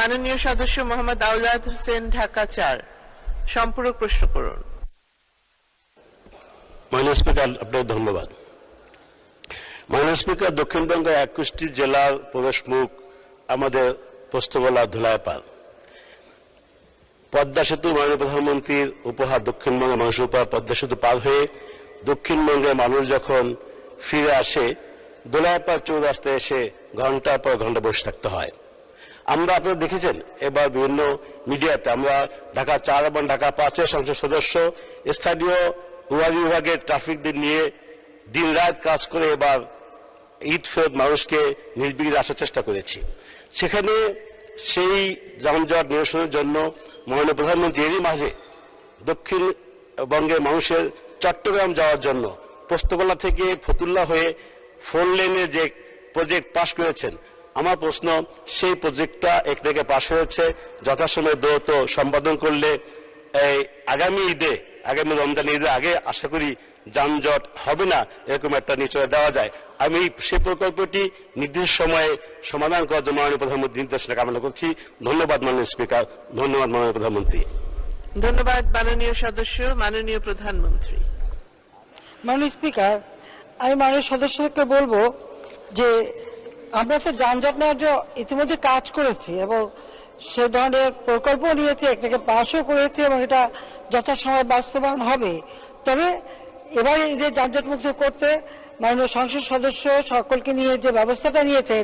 মাননীয় সদস্য মোহাম্মদ আওলাদ হোসেন, ঢাকা চার। সম্পূরক প্রশ্ন করুন। মাননীয় স্পিকার, আপনাকে ধন্যবাদ। মাননীয় স্পিকার দক্ষিণবঙ্গের একুশটি জেলার প্রবেশ মুখ আমাদের পোস্তগোলা ধুলাইপাল। পদ্মা সেতু মাননীয় প্রধানমন্ত্রীর উপহার দক্ষিণবঙ্গের মানুষের উপহার পদ্মা সেতু পার হয়ে দক্ষিণবঙ্গের মানুষ যখন ফিরে আসে দোলাইপাল চৌরাস্তায় এসে ঘণ্টার পর ঘণ্টা বসে থাকতে হয়। আমরা আপনারা দেখেছেন, এবার বিভিন্ন মিডিয়াতে আমরা ঢাকা চার এবং ঢাকা পাঁচের সংসদ সদস্য, স্থানীয় উয়ারি বিভাগের ট্রাফিকদের নিয়ে দিন রাত কাজ করে এবার ঈদ ফেরত মানুষকে নির্বিঘ্নে আসার চেষ্টা করেছি। সেখানে সেই যানজট নিরসনের জন্য মাননীয় প্রধানমন্ত্রী এরই মাঝে দক্ষিণবঙ্গের মানুষের চট্টগ্রাম যাওয়ার জন্য পোস্তগোলা থেকে ফতুল্লা হয়ে ফোর লেনে যে প্রজেক্ট পাশ করেছেন আমার প্রশ্ন সেই প্রজেক্টটা একটাকে পাশ হয়েছে যথাসময়ে দ্রুত সম্পাদন করলে এই আগামী ঈদে আগামী রমজান ঈদের আগে আশা করি যানজট হবে না এরকম একটা নিশ্চয় দেওয়া যায়। আমি সেই প্রকল্পটি নির্দিষ্ট সময়ে সমাধান করার জন্য মাননীয় প্রধানমন্ত্রী নির্দেশনা কামনা করছি। ধন্যবাদ মাননীয় স্পিকার ধন্যবাদ মাননীয় প্রধানমন্ত্রী। ধন্যবাদ মাননীয় সদস্য মাননীয় প্রধানমন্ত্রী। মাননীয় স্পিকার আমি মাননীয় সদস্যকে বলব যে আমরা তো যানজট জন্য ইতিমধ্যে কাজ করেছি এবং সে ধরনের প্রকল্প নিয়েছে, একটাকে পাশও করেছে এবং এটা যথাসময় বাস্তবায়ন হবে। তবে এবার এদের যানজট মুক্ত করতে মাননীয় সংসদ সদস্য সকলকে নিয়ে যে ব্যবস্থাটা নিয়েছে,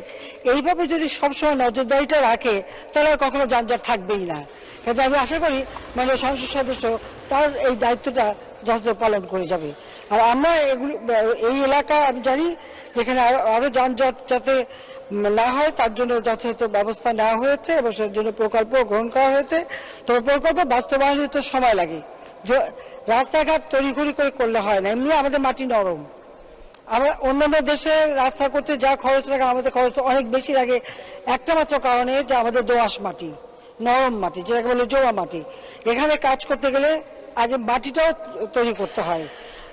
এইভাবে যদি সবসময় নজরদারিটা রাখে, তাহলে কখনো যানজট থাকবেই না। কাজে আমি আশা করি মাননীয় সংসদ সদস্য তার এই দায়িত্বটা যথাযথ পালন করে যাবে। আর আমরা এগুলি, এই এলাকা আমি জানি যেখানে আরও আরও যানজট যাতে না হয়, তার জন্য যথাযথ ব্যবস্থা নেওয়া হয়েছে এবং সেই জন্য প্রকল্প গ্রহণ করা হয়েছে। তবে প্রকল্প বাস্তবায়নে তো সময় লাগে। রাস্তাঘাট তড়িঘড়ি করে করলে হয় না, এমনি আমাদের মাটি নরম। আমরা অন্যান্য দেশে রাস্তা করতে যা খরচ লাগে, আমাদের খরচ অনেক বেশি লাগে। একটা মাত্র কারণে যে আমাদের দোআঁশ মাটি, নরম মাটি, যেটাকে বলে জোয়া মাটি। এখানে কাজ করতে গেলে আগে মাটিটাও তৈরি করতে হয়।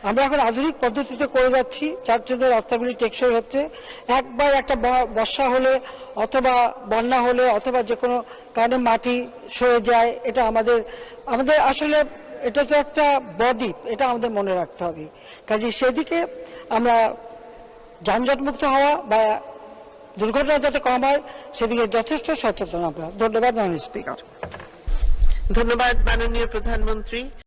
আমরা এখন আধুনিক পদ্ধতিতে করে যাচ্ছি, যার জন্য রাস্তাগুলি টেকসই হচ্ছে। একবার একটা বর্ষা হলে অথবা বন্যা হলে অথবা যে কোনো কারণে মাটি সরে যায়, এটা আমাদের আমাদের আসলে এটা তো একটা বদ্বীপ, এটা আমাদের মনে রাখতে হবে। কাজে সেদিকে আমরা যানজটমুক্ত হওয়া বা দুর্ঘটনা যাতে কম হয়, সেদিকে যথেষ্ট সচেতন আমরা। ধন্যবাদ, মাননীয় স্পিকার। ধন্যবাদ, মাননীয় প্রধানমন্ত্রী।